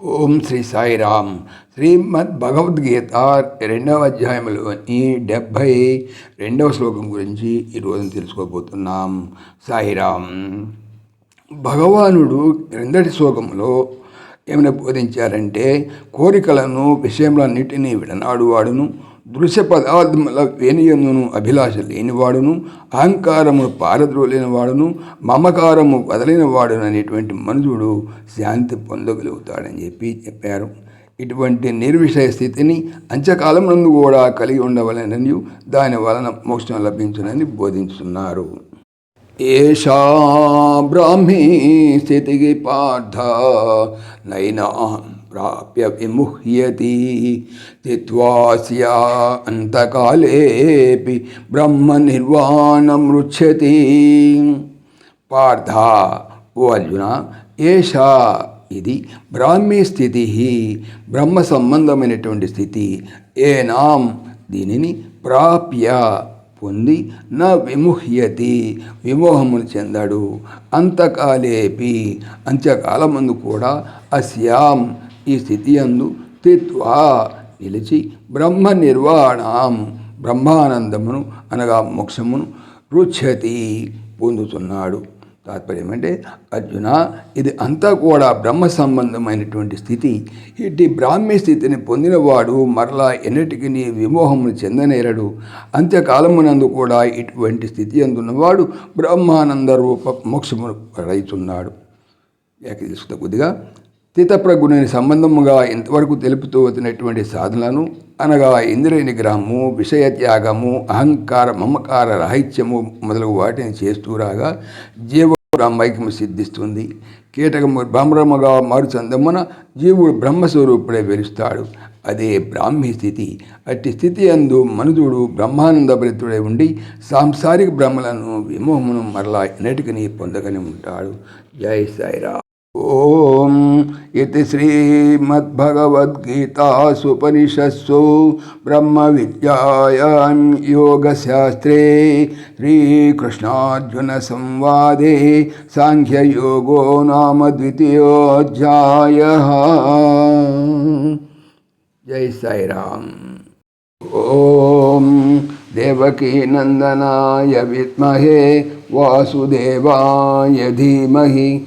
ఓం శ్రీ సాయిరామ్ శ్రీమద్ భగవద్గీత రెండవ అధ్యాయంలోని డెబ్భై రెండవ శ్లోకం గురించి ఈరోజు తెలుసుకోబోతున్నాం. సాయిరామ్ భగవానుడు క్రిందటి శ్లోకంలో ఏమైనా బోధించారంటే కోరికలను విషయంలో విషయములన్నిటినీ విడనాడు వాడును దృశ్య పదార్థముల వేనియందును అభిలాష లేనివాడును అహంకారము పారద్రోలేనివాడును మమకారము వదలిన వాడును అనేటువంటి మనుషుడు శాంతి పొందగలుగుతాడని చెప్పి చెప్పారు. ఇటువంటి నిర్విషయ స్థితిని అంత్యకాలం నందు కూడా కలిగి ఉండవలనని దాని వలన మోక్షం లభించునని బోధించున్నారు. ఏషా బ్రాహ్మీ స్థితి పార్థ నైనా ప్రాప్య విముహ్యతి తిత్వాస్యా అంతకాలేపి బ్రహ్మ నిర్వాణం రుచ్యతి పార్థ ఓ అర్జున ఏషా ఇది బ్రాహ్మీ స్థితి బ్రహ్మ సంబంధమైనటువంటి స్థితి ఏనాం దీనిని ప్రాప్య పొంది నా విముహ్యతి విమోహమును చెందాడు. అంతకాలేపి అంత్యకాలమందు కూడా అస్యాం ఈ స్థితి అందు తిత్వా నిలిచి బ్రహ్మ నిర్వాణం బ్రహ్మానందమును అనగా మోక్షమును రుచ్యతి పొందుతున్నాడు. తాత్పర్యం అంటే అర్జున ఇది అంతా కూడా బ్రహ్మ సంబంధమైనటువంటి స్థితి. ఇటు బ్రాహ్మీ స్థితిని పొందినవాడు మరలా ఎన్నిటికీ విమోహమును చెందనేరడు. అంత్యకాలమునందు కూడా ఇటువంటి స్థితి అందున్నవాడు బ్రహ్మానంద రూప మోక్షమును రైతున్నాడు ఏక తీసుకుంటే కొద్దిగా. స్థితప్రగుణని సంబంధముగా ఇంతవరకు తెలుపుతూ వచ్చినటువంటి సాధనలను అనగా ఇంద్రియ నిగ్రహము విషయ త్యాగము అహంకార మమకార రాహిత్యము మొదలగు వాటిని చేస్తూ రాగా జీవ బ్రహ్మైక్యము సిద్ధిస్తుంది. కీటకము బ్రహ్మగా మారుచందమున జీవుడు బ్రహ్మస్వరూపుడే వెలుస్తాడు. అదే బ్రాహ్మీ స్థితి. అట్టి స్థితి అందు మనుజుడు బ్రహ్మానంద భరితుడై ఉండి సాంసారిక బ్రహ్మలను విమోహమును మరలా ఎన్నటికని పొందగని ఉంటాడు. జై సాయిరా ओम इति श्रीमद्भगवद्गीतासुपनिषत्सु ब्रह्मविद्यायां योगशास्त्रे श्रीकृष्णार्जुनसंवादे साङ्ख्ययोगो नाम द्वितीयोऽध्यायः। जय साईराम। ॐ देवकीनन्दनाय विद्महे वासुदेवाय धीमहि